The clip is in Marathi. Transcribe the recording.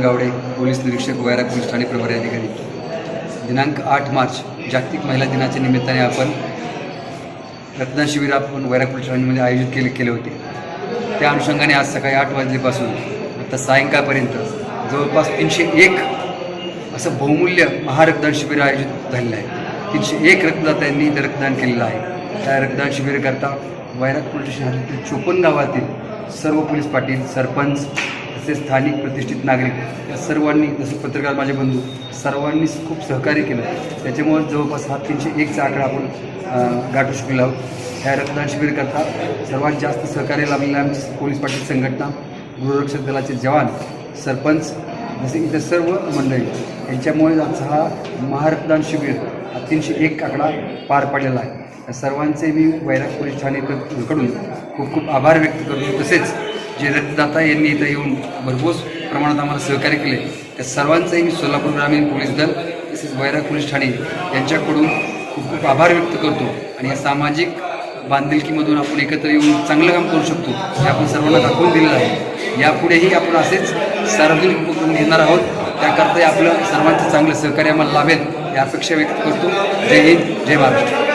गावडे पोलीस निरीक्षक वैरा पोलीस ठाणे प्रभारी अधिकारी. दिनांक आठ मार्च जागतिक महिला दिनाच्या निमित्ताने आपण रक्तदान शिबिर आपण वैरा पोलीस ठाणेमध्ये आयोजित केले केले होते. त्या अनुषंगाने आज सकाळी आठ वाजलेपासून आता सायंकाळपर्यंत जवळपास तीनशे एक असं बहुमूल्य महारक्तदान शिबिर आयोजित झालेलं आहे. तीनशे एक रक्तदात्यांनी इथं रक्तदान केलेलं आहे. त्या रक्तदान शिबिराकरता वैराग पोलीस स्टेशनातील चोपन्न गावातील सर्व पोलीस पाटील सरपंच तसेच स्थानिक प्रतिष्ठित नागरिक या सर्वांनी जसे पत्रकार माझे बंधू सर्वांनीच खूप सहकार्य केलं. त्याच्यामुळे जवळपास हा तीनशे एकचा आकडा आपण गाठू शकलो आहोत. ह्या रक्तदान शिबिरकरता सर्वात जास्त सहकार्य लाभलेलं आमची पोलीस पाटील संघटना गृहरक्षक दलाचे जवान सरपंच जसे इतर सर्व मंडळी. यांच्यामुळे आजचा हा महारक्तदान शिबिर हा तीनशे एक आकडा पार पडलेला आहे. या सर्वांचे मी वैराग पोलीस ठाणेकडून खूप खूप आभार व्यक्त करतो. तसेच जे रक्तदाता यांनी इथं येऊन भरपूर प्रमाणात आम्हाला सहकार्य केले. त्या सर्वांचंही मी सोलापूर ग्रामीण पोलीस दल तसेच वैराग पोलीस ठाणे यांच्याकडून खूप खूप आभार व्यक्त करतो आणि या सामाजिक बांधिलकीमधून आपण एकत्र येऊन चांगलं काम करू शकतो हे आपण सर्वांना दाखवून दिलेलं आहे. यापुढेही आपण असेच सार्वजनिक उपक्रम घेणार आहोत. त्याकरता आपलं सर्वांचं चांगलं सहकार्य आम्हाला लाभेल या अपेक्षा व्यक्त करतो. जय हिंद जय महाराष्ट्र